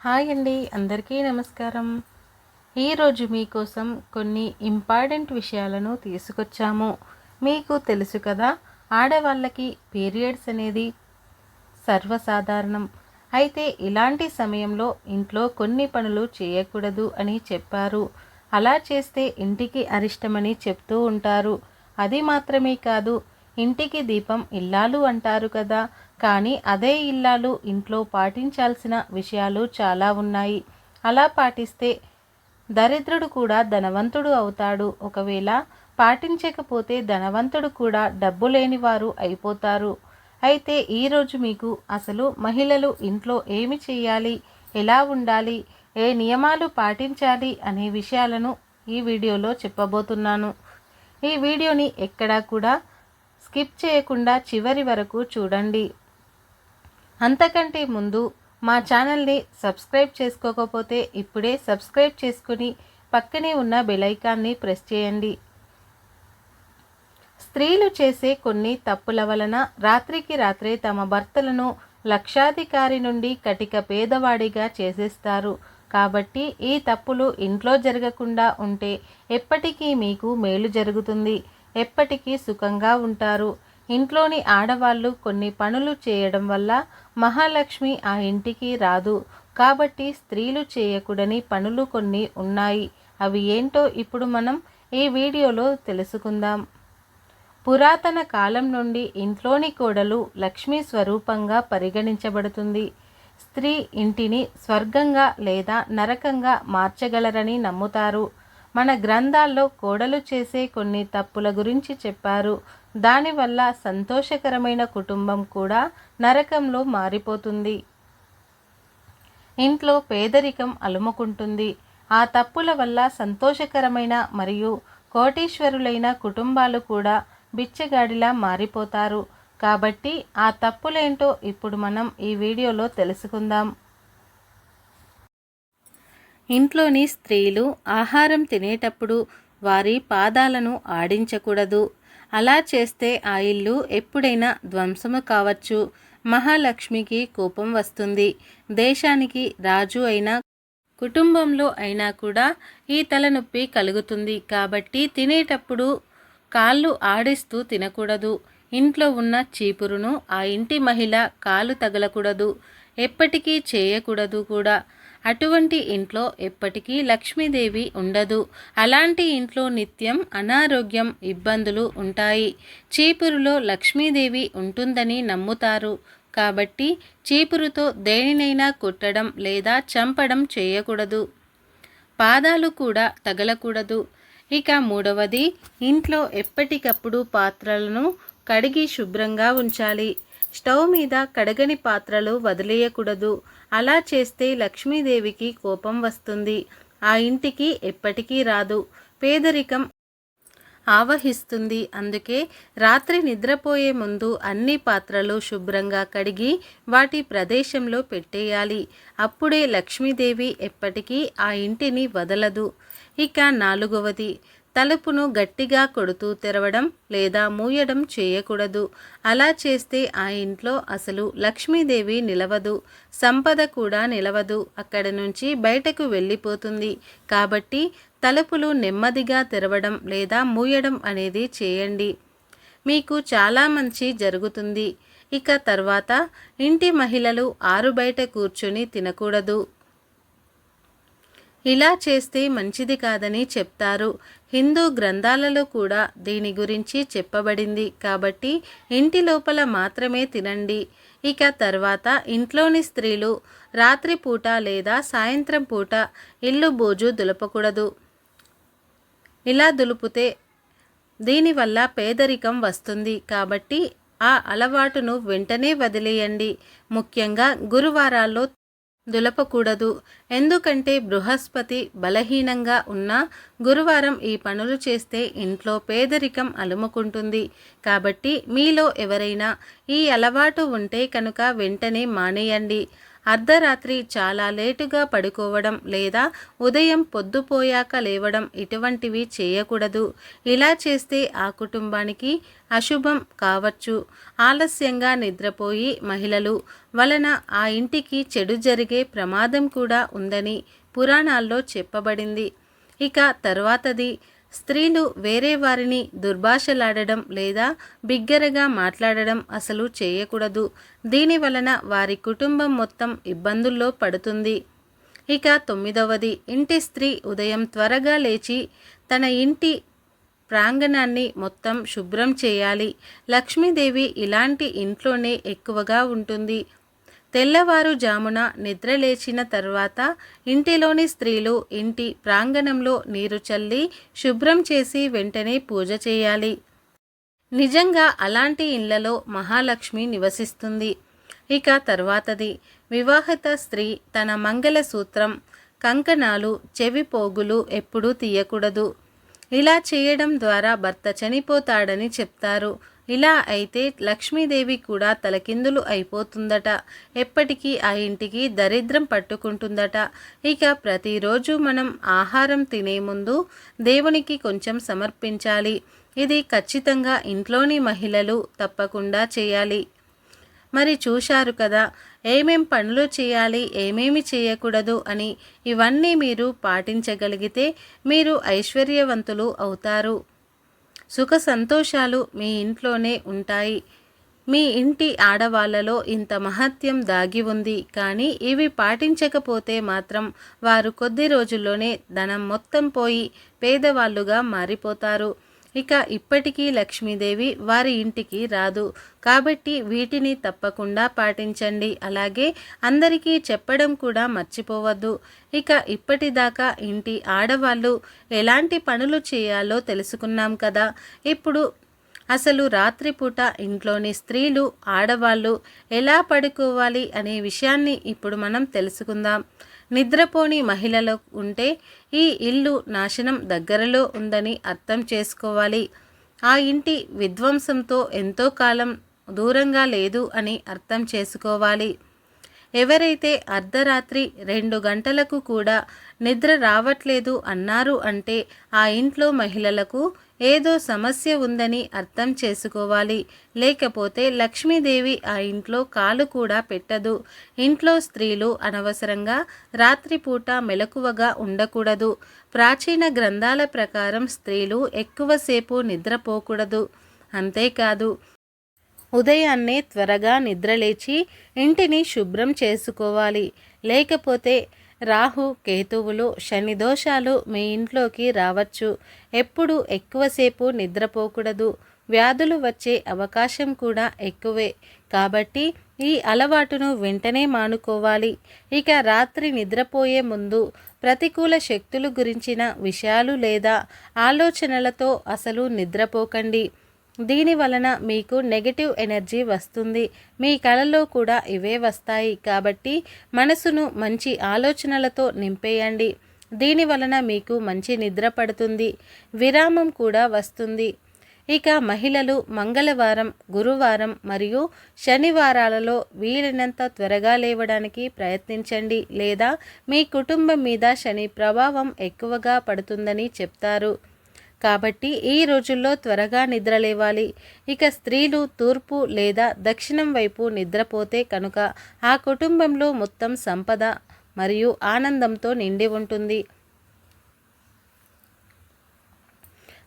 Hi అండి అందరికీ నమస్కారం. ఈరోజు మీకోసం కొన్ని ఇంపార్టెంట్ విషయాలను తీసుకొచ్చాము. మీకు తెలుసు కదా ఆడవాళ్ళకి పీరియడ్స్ అనేది సర్వసాధారణం. అయితే ఇలాంటి సమయంలో ఇంట్లో కొన్ని పనులు చేయకూడదు అని చెప్పారు. అలా చేస్తే ఇంటికి అరిష్టమని చెప్తూ ఉంటారు. అది మాత్రమే కాదు ఇంటికి దీపం ఇల్లాలు అంటారు కదా కానీ అదే ఇల్లాలు ఇంట్లో పాటించాల్సిన విషయాలు చాలా ఉన్నాయి. అలా పాటిస్తే దరిద్రుడు కూడా ధనవంతుడు అవుతాడు. ఒకవేళ పాటించకపోతే ధనవంతుడు కూడా డబ్బు లేని వారు అయిపోతారు. అయితే ఈరోజు మీకు అసలు మహిళలు ఇంట్లో ఏమి చేయాలి? ఎలా ఉండాలి? ఏ నియమాలు పాటించాలి? అనే విషయాలను ఈ వీడియోలో చెప్పబోతున్నాను. ఈ వీడియోని ఎక్కడా కూడా స్కిప్ చేయకుండా చివరి వరకు చూడండి. అంతకంటే ముందు మా ఛానల్ని సబ్స్క్రైబ్ చేసుకోకపోతే ఇప్పుడే సబ్స్క్రైబ్ చేసుకుని పక్కనే ఉన్న బెలైకాన్ని ప్రెస్ చేయండి. స్త్రీలు చేసే కొన్ని తప్పుల వలన రాత్రికి రాత్రే తమ భర్తలను లక్షాధికారి నుండి కటిక పేదవాడిగా చేసేస్తారు. కాబట్టి ఈ తప్పులు ఇంట్లో జరగకుండా ఉంటే ఎప్పటికీ మీకు మేలు జరుగుతుంది. ఎప్పటికీ సుఖంగా ఉంటారు. ఇంట్లోని ఆడవాళ్ళు కొన్ని పనులు చేయడం వల్ల మహాలక్ష్మి ఆ ఇంటికి రాదు. కాబట్టి స్త్రీలు చేయకూడని పనులు కొన్ని ఉన్నాయి. అవి ఏంటో ఇప్పుడు మనం ఈ వీడియోలో తెలుసుకుందాం. పురాతన కాలం నుండి ఇంట్లోని కోడలు లక్ష్మీ స్వరూపంగా పరిగణించబడుతుంది. స్త్రీ ఇంటిని స్వర్గంగా లేదా నరకంగా మార్చగలరని నమ్ముతారు. మన గ్రంథాల్లో కోడలు చేసే కొన్ని తప్పుల గురించి చెప్పారు. దానివల్ల సంతోషకరమైన కుటుంబం కూడా నరకంలో మారిపోతుంది. ఇంట్లో పేదరికం అలుముకుంటుంది. ఆ తప్పుల వల్ల సంతోషకరమైన మరియు కోటీశ్వరులైన కుటుంబాలు కూడా బిచ్చగాడిలా మారిపోతారు. కాబట్టి ఆ తప్పులేంటో ఇప్పుడు మనం ఈ వీడియోలో తెలుసుకుందాం. ఇంట్లోని స్త్రీలు ఆహారం తినేటప్పుడు వారి పాదాలను ఆడించకూడదు. అలా చేస్తే ఆ ఇల్లు ఎప్పుడైనా ధ్వంసము కావచ్చు. మహాలక్ష్మికి కోపం వస్తుంది. దేశానికి రాజు అయినా కుటుంబంలో అయినా కూడా ఈ తలనొప్పి కలుగుతుంది. కాబట్టి తినేటప్పుడు కాళ్ళు ఆడిస్తూ తినకూడదు. ఇంట్లో ఉన్న చీపురును ఆ ఇంటి మహిళ కాలు తగలకూడదు. ఎప్పటికీ చేయకూడదు కూడా. అటువంటి ఇంట్లో ఎప్పటికీ లక్ష్మీదేవి ఉండదు. అలాంటి ఇంట్లో నిత్యం అనారోగ్యం ఇబ్బందులు ఉంటాయి. చీపురులో లక్ష్మీదేవి ఉంటుందని నమ్ముతారు. కాబట్టి చీపురుతో దేనినైనా కుట్టడం లేదా చంపడం చేయకూడదు. పాదాలు కూడా తగలకూడదు. ఇక మూడవది ఇంట్లో ఎప్పటికప్పుడు పాత్రలను కడిగి శుభ్రంగా ఉంచాలి. స్టవ్ మీద కడగని పాత్రలు వదిలేయకూడదు. అలా చేస్తే లక్ష్మీదేవికి కోపం వస్తుంది. ఆ ఇంటికి ఎప్పటికీ రాదు. పేదరికం ఆవహిస్తుంది. అందుకే రాత్రి నిద్రపోయే ముందు అన్ని పాత్రలు శుభ్రంగా కడిగి వాటి ప్రదేశంలో పెట్టేయాలి. అప్పుడే లక్ష్మీదేవి ఎప్పటికీ ఆ ఇంటిని వదలదు. ఇక నాలుగవది. తలుపును గట్టిగా కొడుతూ తెరవడం లేదా మూయడం చేయకూడదు. అలా చేస్తే ఆ ఇంట్లో అసలు లక్ష్మీదేవి నిలవదు. సంపద కూడా నిలవదు. అక్కడి నుంచి బయటకు వెళ్ళిపోతుంది. కాబట్టి తలుపులు నెమ్మదిగా తెరవడం లేదా మూయడం అనేది చేయండి. మీకు చాలా మంచి జరుగుతుంది. ఇక తర్వాత ఇంటి మహిళలు ఆరు బయట కూర్చొని తినకూడదు. ఇలా చేస్తే మంచిది కాదని చెప్తారు. హిందూ గ్రంథాలలో కూడా దీని గురించి చెప్పబడింది. కాబట్టి ఇంటి లోపల మాత్రమే తినండి. ఇక తర్వాత ఇంట్లోని స్త్రీలు రాత్రిపూట లేదా సాయంత్రం పూట ఇల్లు బోజు దులపకూడదు. ఇలా దులుపుతే దీనివల్ల పేదరికం వస్తుంది. కాబట్టి ఆ అలవాటును వెంటనే వదిలేయండి. ముఖ్యంగా గురువారాల్లో దులపకూడదు. ఎందుకంటే బృహస్పతి బలహీనంగా ఉన్న గురువారం ఈ పనులు చేస్తే ఇంట్లో పేదరికం అలుముకుంటుంది. కాబట్టి మీలో ఎవరైనా ఈ అలవాటు ఉంటే కనుక వెంటనే మానేయండి. అర్ధరాత్రి చాలా లేటుగా పడుకోవడం లేదా ఉదయం పొద్దుపోయాక లేవడం ఇటువంటివి చేయకూడదు. ఇలా చేస్తే ఆ కుటుంబానికి అశుభం కావచ్చు. ఆలస్యంగా నిద్రపోయి మహిళలు వలన ఆ ఇంటికి చెడు జరిగే ప్రమాదం కూడా ఉందని పురాణాల్లో చెప్పబడింది. ఇక తర్వాతది స్త్రీలు వేరే వారిని దుర్భాషలాడడం లేదా బిగ్గరగా మాట్లాడడం అసలు చేయకూడదు. దీని వలన వారి కుటుంబం మొత్తం ఇబ్బందుల్లో పడుతుంది. ఇక తొమ్మిదవది ఇంటి స్త్రీ ఉదయం త్వరగా లేచి తన ఇంటి ప్రాంగణాన్ని మొత్తం శుభ్రం చేయాలి. లక్ష్మీదేవి ఇలాంటి ఇంట్లోనే ఎక్కువగా ఉంటుంది. తెల్లవారుజామున నిద్రలేచిన తర్వాత ఇంటిలోని స్త్రీలు ఇంటి ప్రాంగణంలో నీరు చల్లి శుభ్రం చేసి వెంటనే పూజ చేయాలి. నిజంగా అలాంటి ఇళ్ళలో మహాలక్ష్మి నివసిస్తుంది. ఇక తర్వాతది. వివాహిత స్త్రీ తన మంగళసూత్రం కంకణాలు చెవి పోగులు ఎప్పుడూ తీయకూడదు. ఇలా చేయడం ద్వారా భర్త చనిపోతాడని చెప్తారు. ఇలా అయితే లక్ష్మీదేవి కూడా తలకిందులు అయిపోతుందట. ఎప్పటికీ ఆ ఇంటికి దరిద్రం పట్టుకుంటుందట. ఇక ప్రతిరోజు మనం ఆహారం తినే ముందు దేవునికి కొంచెం సమర్పించాలి. ఇది ఖచ్చితంగా ఇంట్లోని మహిళలు తప్పకుండా చేయాలి. మరి చూశారు కదా ఏమేం పనులు చేయాలి ఏమేమి చేయకూడదు అని ఇవన్నీ మీరు పాటించగలిగితే మీరు ఐశ్వర్యవంతులు అవుతారు. సుఖ సంతోషాలు మీ ఇంట్లోనే ఉంటాయి. మీ ఇంటి ఆడవాళ్ళలో ఇంత మహత్యం దాగి ఉంది. కానీ ఇవి పాటించకపోతే మాత్రం వారు కొద్ది రోజుల్లోనే ధనం మొత్తం పోయి పేదవాళ్ళుగా మారిపోతారు. ఇక ఇప్పటికీ లక్ష్మీదేవి వారి ఇంటికి రాదు. కాబట్టి వీటిని తప్పకుండా పాటించండి. అలాగే అందరికీ చెప్పడం కూడా మర్చిపోవద్దు. ఇక ఇప్పటిదాకా ఇంటి ఆడవాళ్ళు ఎలాంటి పనులు చేయాలో తెలుసుకున్నాం కదా. ఇప్పుడు అసలు రాత్రిపూట ఇంట్లోని స్త్రీలు ఆడవాళ్ళు ఎలా పడుకోవాలి అనే విషయాన్ని ఇప్పుడు మనం తెలుసుకుందాం. నిద్రపోని మహిళలు ఉంటే ఈ ఇల్లు నాశనం దగ్గరలో ఉందని అర్థం చేసుకోవాలి. ఆ ఇంటి విధ్వంసంతో ఎంతో కాలం దూరంగా లేదు అని అర్థం చేసుకోవాలి. ఎవరైతే అర్ధరాత్రి రెండు గంటలకు కూడా నిద్ర రావట్లేదు అన్నారు అంటే ఆ ఇంట్లో మహిళలకు ఏదో సమస్య ఉందని అర్థం చేసుకోవాలి. లేకపోతే లక్ష్మీదేవి ఆ ఇంట్లో కాలు కూడా పెట్టదు. ఇంట్లో స్త్రీలు అనవసరంగా రాత్రిపూట మెలకువగా ఉండకూడదు. ప్రాచీన గ్రంథాల ప్రకారం స్త్రీలు ఎక్కువసేపు నిద్రపోకూడదు. అంతేకాదు ఉదయాన్నే త్వరగా నిద్రలేచి ఇంటిని శుభ్రం చేసుకోవాలి. లేకపోతే రాహు కేతువులు శని దోషాలు మీ ఇంట్లోకి రావచ్చు. ఎప్పుడు ఎక్కువసేపు నిద్రపోకూడదు. వ్యాధులు వచ్చే అవకాశం కూడా ఎక్కువే. కాబట్టి ఈ అలవాటును వెంటనే మానుకోవాలి. ఇక రాత్రి నిద్రపోయే ముందు ప్రతికూల శక్తులు గురించిన విషయాలు లేదా ఆలోచనలతో అసలు నిద్రపోకండి. దీని వలన మీకు నెగటివ్ ఎనర్జీ వస్తుంది. మీ కళలో కూడా ఇవే వస్తాయి. కాబట్టి మనసును మంచి ఆలోచనలతో నింపేయండి. దీని వలన మీకు మంచి నిద్ర పడుతుంది. విరామం కూడా వస్తుంది. ఇక మహిళలు మంగళవారం గురువారం మరియు శనివారాలలో వీలైనంత త్వరగా లేవడానికి ప్రయత్నించండి. లేదా మీ కుటుంబం మీద శని ప్రభావం ఎక్కువగా పడుతుందని చెప్తారు. కాబట్టి ఈ రోజుల్లో త్వరగా నిద్రలేవాలి ఇక స్త్రీలు తూర్పు లేదా దక్షిణం వైపు నిద్రపోతే కనుక ఆ కుటుంబంలో మొత్తం సంపద మరియు ఆనందంతో నిండి ఉంటుంది.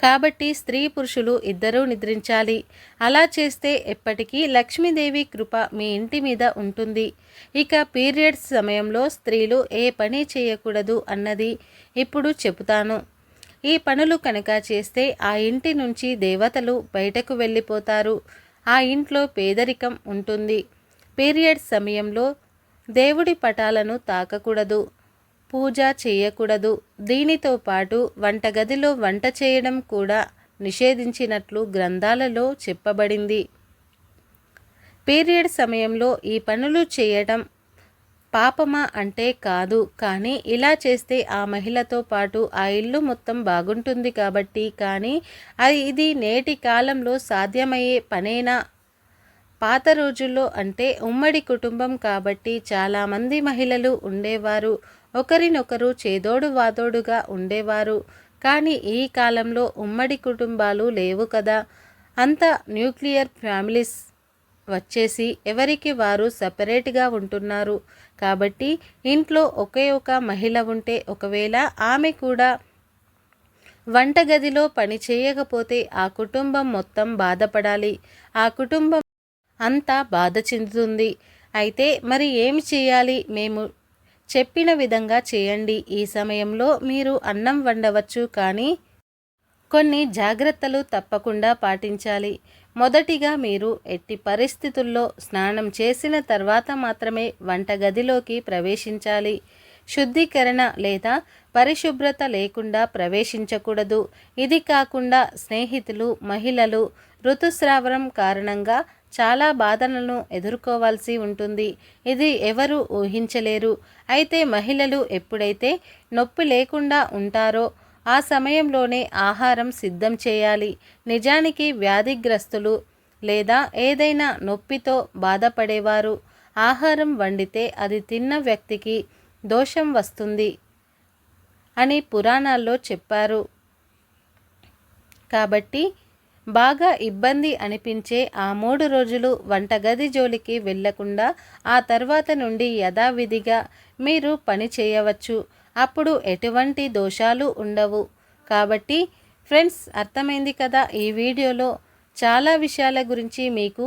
కాబట్టి స్త్రీ పురుషులు ఇద్దరూ నిద్రించాలి. అలా చేస్తే ఎప్పటికీ లక్ష్మీదేవి కృప మీ ఇంటి మీద ఉంటుంది. ఇక పీరియడ్స్ సమయంలో స్త్రీలు ఏ పని చేయకూడదు అన్నది ఇప్పుడు చెబుతాను. ఈ పనులు కనుక చేస్తే ఆ ఇంటి నుంచి దేవతలు బయటకు వెళ్ళిపోతారు. ఆ ఇంట్లో పేదరికం ఉంటుంది. పీరియడ్ సమయంలో దేవుడి పటాలను తాకకూడదు పూజ చేయకూడదు. దీనితో పాటు వంటగదిలో వంట చేయడం కూడా నిషేధించినట్లు గ్రంథాలలో చెప్పబడింది. పీరియడ్ సమయంలో ఈ పనులు చేయడం పాపమా అంటే కాదు కానీ ఇలా చేస్తే ఆ మహిళతో పాటు ఆ ఇల్లు మొత్తం బాగుంటుంది కాబట్టి కానీ అది ఇది నేటి కాలంలో సాధ్యమయ్యే పనేనా? పాత రోజుల్లో అంటే ఉమ్మడి కుటుంబం కాబట్టి చాలామంది మహిళలు ఉండేవారు. ఒకరినొకరు చేదోడు వాదోడుగా ఉండేవారు. కానీ ఈ కాలంలో ఉమ్మడి కుటుంబాలు లేవు కదా. అంత న్యూక్లియర్ ఫ్యామిలీస్ వచ్చేసి ఎవరికి వారు సపరేట్గా ఉంటున్నారు? కాబట్టి ఇంట్లో ఒకే ఒక మహిళ ఉంటే ఒకవేళ ఆమె కూడా వంటగదిలో పని చేయకపోతే ఆ కుటుంబం మొత్తం బాధపడాలి. ఆ కుటుంబం అంతా బాధ చెందుతుంది. అయితే మరి ఏమి చేయాలి? మేము చెప్పిన విధంగా చేయండి. ఈ సమయంలో మీరు అన్నం వండవచ్చు కానీ కొన్ని జాగ్రత్తలు తప్పకుండా పాటించాలి. మొదటిగా మీరు ఎట్టి పరిస్థితుల్లో స్నానం చేసిన తర్వాత మాత్రమే వంటగదిలోకి ప్రవేశించాలి. శుద్ధీకరణ లేదా పరిశుభ్రత లేకుండా ప్రవేశించకూడదు. ఇది కాకుండా స్నేహితులు మహిళలు ఋతుస్రావరం కారణంగా చాలా బాధలను ఎదుర్కోవాల్సి ఉంటుంది. ఇది ఎవరు ఊహించలేరు. అయితే మహిళలు ఎప్పుడైతే నొప్పి లేకుండా ఉంటారో ఆ సమయంలోనే ఆహారం సిద్ధం చేయాలి. నిజానికి వ్యాధిగ్రస్తులు లేదా ఏదైనా నొప్పితో బాధపడేవారు. ఆహారం వండితే అది తిన్న వ్యక్తికి దోషం వస్తుంది అని పురాణాల్లో చెప్పారు. కాబట్టి బాగా ఇబ్బంది అనిపించే ఆ మూడు రోజులు వంటగది జోలికి వెళ్ళకుండా ఆ తర్వాత నుండి యథావిధిగా మీరు పని చేయవచ్చు. అప్పుడు ఎటువంటి దోషాలు ఉండవు. కాబట్టి ఫ్రెండ్స్ అర్థమైంది కదా ఈ వీడియోలో. చాలా విషయాల గురించి మీకు